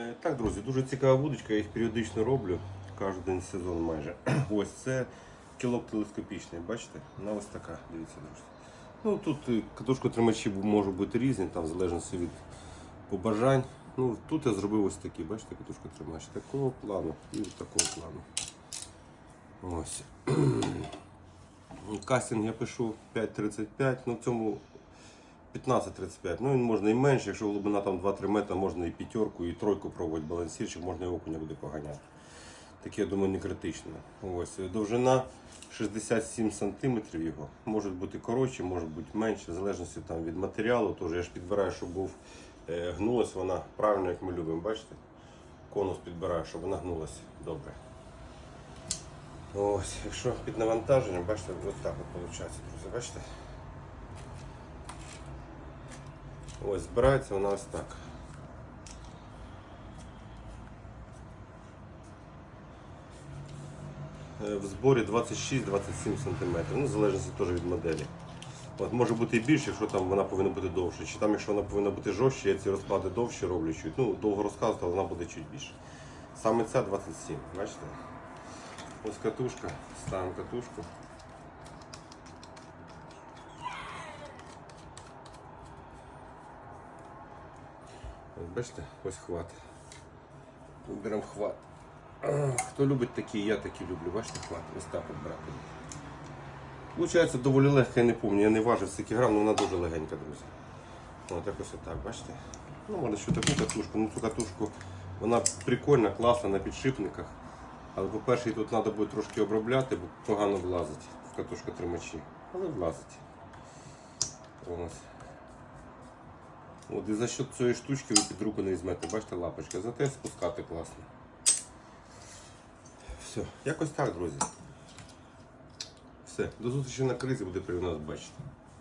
Е, Так, друзі, дуже цікава вудочка, я їх періодично роблю кожен сезон майже. Ось це кілок телескопічний, бачите? Вона ось така, дивіться, друзі. Ну тут е, катушко тримачі бу- можуть бути різні, там в залежності від побажань. Ну, тут я зробив ось такі, бачите, катушко тримач такого плану і такого плану. Ось. Кастинг я пишу 5.35, ну в цьому 15-35. Ну він можна і менше, якщо глибина там 2-3 метри, можна і п'ятерку, і тройку пробувати балансірчик, можна і окуня буде поганяти. Таке, я думаю, не критично. Ось. Довжина 67 см його. Може бути коротше, може бути менше, в залежності там, від матеріалу. Тож я ж підбираю, щоб був е, гнулась вона правильно, як ми любимо. Бачите? Конус підбираю, щоб вона гнулася добре. Ось, якщо під навантаженням, бачите, ось так от виходить, друзі, бачите? Ось, збирається вона ось так. Е, В зборі 26-27 см, ну, в теж від моделі. От, може бути і більше, якщо там вона повинна бути довше. Чи там, якщо вона повинна бути жорстче, я ці розклади довше роблю чуть. Ну, довго розказувати, вона буде чуть більше. Саме ця 27, бачите? Ось катушка, ставимо катушку. Бачите, ось хват. Беремо хват. Хто любить такі, я такі люблю. Бачите, хват, ось так от брати. Получається доволі легко, я не пам'ятаю, я не важив скільки грам, але вона дуже легенька, друзі. Ось так ось отак, бачите? Ну, можна ще таку катушку, ну цю катушку вона прикольна, класна на підшипниках. Але по-перше, її тут треба буде трошки обробляти, бо погано влазить в катушку тримачі. Але влазить. Ось. От і за счет цієї штучки ви під руку не візьмете, бачите, лапочка. Зате спускати класно. Все, якось так, друзі. Все, до зустрічі на кризі буде при нас бачити.